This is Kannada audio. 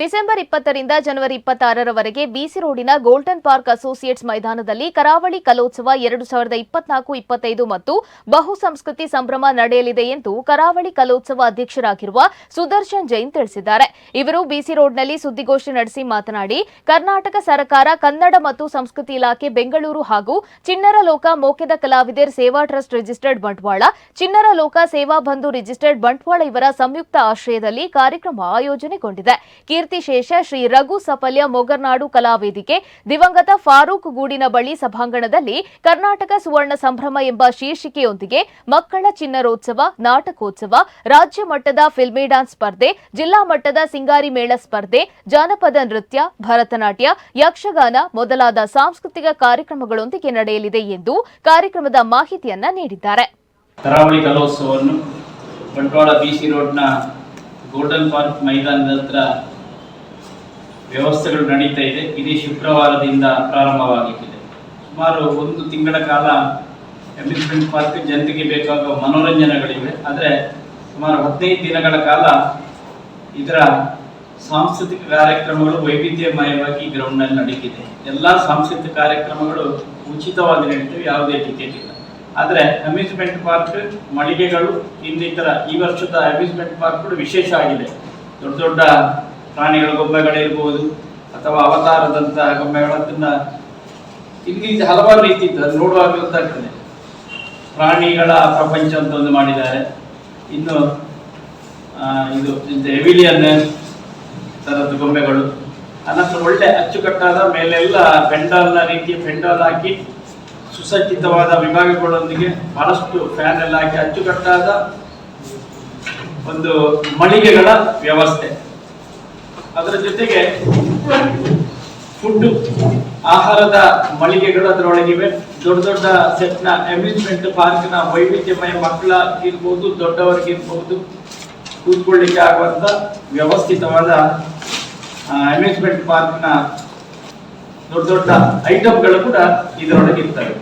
ಡಿಸೆಂಬರ್ ಇಪ್ಪತ್ತರಿಂದ ಜನವರಿ ಇಪ್ಪತ್ತಾರರವರೆಗೆ ಬಿಸಿ ರೋಡಿನ ಗೋಲ್ಡನ್ ಪಾರ್ಕ್ ಅಸೋಸಿಯೇಟ್ಸ್ ಮೈದಾನದಲ್ಲಿ ಕರಾವಳಿ ಕಲೋತ್ಸವ ಎರಡು ಸಾವಿರದ ಇಪ್ಪತ್ನಾಲ್ಕು, ಇಪ್ಪತ್ತೈದು ಮತ್ತು ಬಹು ಸಂಸ್ಕೃತಿ ಸಂಭ್ರಮ ನಡೆಯಲಿದೆ ಎಂದು ಕರಾವಳಿ ಕಲೋತ್ಸವ ಅಧ್ಯಕ್ಷರಾಗಿರುವ ಸುದರ್ಶನ್ ಜೈನ್ ತಿಳಿಸಿದ್ದಾರೆ. ಇವರು ಬಿಸಿ ರೋಡ್ನಲ್ಲಿ ಸುದ್ದಿಗೋಷ್ಠಿ ನಡೆಸಿ ಮಾತನಾಡಿ, ಕರ್ನಾಟಕ ಸರ್ಕಾರ ಕನ್ನಡ ಮತ್ತು ಸಂಸ್ಕೃತಿ ಇಲಾಖೆ ಬೆಂಗಳೂರು ಹಾಗೂ ಚಿನ್ನರ ಲೋಕ ಮೋಕೆದ ಕಲಾವಿದರ್ ಸೇವಾ ಟ್ರಸ್ಟ್ ರಿಜಿಸ್ಟರ್ಡ್ ಬಂಟ್ವಾಳ ಚಿನ್ನರ ಲೋಕ ಸೇವಾ ಬಂಧು ರಿಜಿಸ್ಟರ್ಡ್ ಬಂಟ್ವಾಳ ಇವರ ಸಂಯುಕ್ತ ಆಶ್ರಯದಲ್ಲಿ ಕಾರ್ಯಕ್ರಮ ಆಯೋಜನೆಗೊಂಡಿದೆ. ಕೀರ್ತಿಶೇಷ ಶ್ರೀ ರಘು ಸಫಲ್ಯ ಮೊಗರ್ನಾಡು ಕಲಾವೇದಿಕೆ ದಿವಂಗತ ಫಾರೂಕ್ ಗೂಡಿನ ಬಳಿ ಸಭಾಂಗಣದಲ್ಲಿ ಕರ್ನಾಟಕ ಸುವರ್ಣ ಸಂಭ್ರಮ ಎಂಬ ಶೀರ್ಷಿಕೆಯೊಂದಿಗೆ ಮಕ್ಕಳ ಚಿನ್ನರೋತ್ಸವ, ನಾಟಕೋತ್ಸವ, ರಾಜ್ಯ ಮಟ್ಟದ ಫಿಲ್ಮಿ ಡಾನ್ಸ್ ಸ್ಪರ್ಧೆ, ಜಿಲ್ಲಾ ಮಟ್ಟದ ಸಿಂಗಾರಿ ಮೇಳ ಸ್ಪರ್ಧೆ, ಜಾನಪದ ನೃತ್ಯ, ಭರತನಾಟ್ಯ, ಯಕ್ಷಗಾನ ಮೊದಲಾದ ಸಾಂಸ್ಕೃತಿಕ ಕಾರ್ಯಕ್ರಮಗಳೊಂದಿಗೆ ನಡೆಯಲಿದೆ ಎಂದು ಕಾರ್ಯಕ್ರಮದ ಮಾಹಿತಿಯನ್ನ ನೀಡಿದ್ದಾರೆ. ಕರಾವಳಿ ಕಲೋತ್ಸವವನ್ನು ಬಂಟ್ವಾಳ ಬಿ ಸಿ ರೋಡ್ನ ಗೋಲ್ಡನ್ ಪಾರ್ಕ್ ಮೈದಾನದ ಹತ್ರ ವ್ಯವಸ್ಥೆಗಳು ನಡೀತಾ ಇದೆ. ಇದೇ ಶುಕ್ರವಾರದಿಂದ ಪ್ರಾರಂಭವಾಗುತ್ತಿದೆ ಸುಮಾರು ಒಂದು ತಿಂಗಳ ಕಾಲ ಅಮ್ಯೂಸ್ಮೆಂಟ್ ಪಾರ್ಕ್ ಜನರಿಗೆ ಬೇಕಾಗುವ ಮನೋರಂಜನೆಗಳಿವೆ. ಆದರೆ ಸುಮಾರು ಹದಿನೈದು ದಿನಗಳ ಕಾಲ ಇದರ ಸಾಂಸ್ಕೃತಿಕ ಕಾರ್ಯಕ್ರಮಗಳು ವೈವಿಧ್ಯಮಯವಾಗಿ ಗ್ರೌಂಡ್ನಲ್ಲಿ ನಡೀತಿದೆ. ಎಲ್ಲ ಸಾಂಸ್ಕೃತಿಕ ಕಾರ್ಯಕ್ರಮಗಳು ಉಚಿತವಾಗಿ ನಡೀತವೆ, ಯಾವುದೇ ಟಿಕೆಟ್ ಇಲ್ಲ. ಆದರೆ ಅಮ್ಯೂಸ್ಮೆಂಟ್ ಪಾರ್ಕ್ ಮಳಿಗೆಗಳು ಇನ್ನಿತರ ಈ ವರ್ಷದ ಅಮ್ಯೂಸ್ಮೆಂಟ್ ಪಾರ್ಕ್ಗಳು ವಿಶೇಷ ಆಗಿದೆ. ದೊಡ್ಡ ದೊಡ್ಡ ಪ್ರಾಣಿಗಳ ಗೊಂಬೆಗಳಿರ್ಬೋದು ಅಥವಾ ಅವತಾರದಂತಹ ಗೊಂಬೆಗಳನ್ನ ಇಲ್ಲಿ ಹಲವಾರು ರೀತಿ ಇತ್ತು. ನೋಡುವಾಗ ಗೊತ್ತಾಗ್ತದೆ. ಪ್ರಾಣಿಗಳ ಪ್ರಪಂಚ ಅಂತ ಒಂದು ಮಾಡಿದ್ದಾರೆ. ಇನ್ನು ಇದು ಎವಿಲಿಯನ್ ತರದ ಗೊಂಬೆಗಳು. ಅನಂತರ ಒಳ್ಳೆ ಅಚ್ಚುಕಟ್ಟಾದ ಮೇಲೆಲ್ಲ ಪೆಂಡಾಲ್ನ ರೀತಿಯ ಪೆಂಡಾಲ್ ಹಾಕಿ ಸುಸಜ್ಜಿತವಾದ ವಿಭಾಗಗಳೊಂದಿಗೆ ಬಹಳಷ್ಟು ಫ್ಯಾನ್ ಎಲ್ಲ ಹಾಕಿ ಅಚ್ಚುಕಟ್ಟಾದ ಒಂದು ಮಳಿಗೆಗಳ ವ್ಯವಸ್ಥೆ. ಅದರ ಜೊತೆಗೆ ಫುಡ್ ಆಹಾರದ ಮಳಿಗೆಗಳು ಅದರೊಳಗಿವೆ. ದೊಡ್ಡ ದೊಡ್ಡ ಸೆಟ್ನ ಅಮ್ಯೂಸ್ಮೆಂಟ್ ಪಾರ್ಕ್ನ ವೈವಿಧ್ಯಮಯ ಮಕ್ಕಳ ಇರ್ಬೋದು ದೊಡ್ಡವರಿಗಿರ್ಬೋದು, ಕೂತ್ಕೊಳ್ಳಿಕ್ಕೆ ಆಗುವಂತ ವ್ಯವಸ್ಥಿತವಾದ ಅಮ್ಯೂಸ್ಮೆಂಟ್ ಪಾರ್ಕ್ನ ದೊಡ್ಡ ದೊಡ್ಡ ಐಟಮ್ಗಳು ಕೂಡ ಇದರೊಳಗೆ ಇರ್ತವೆ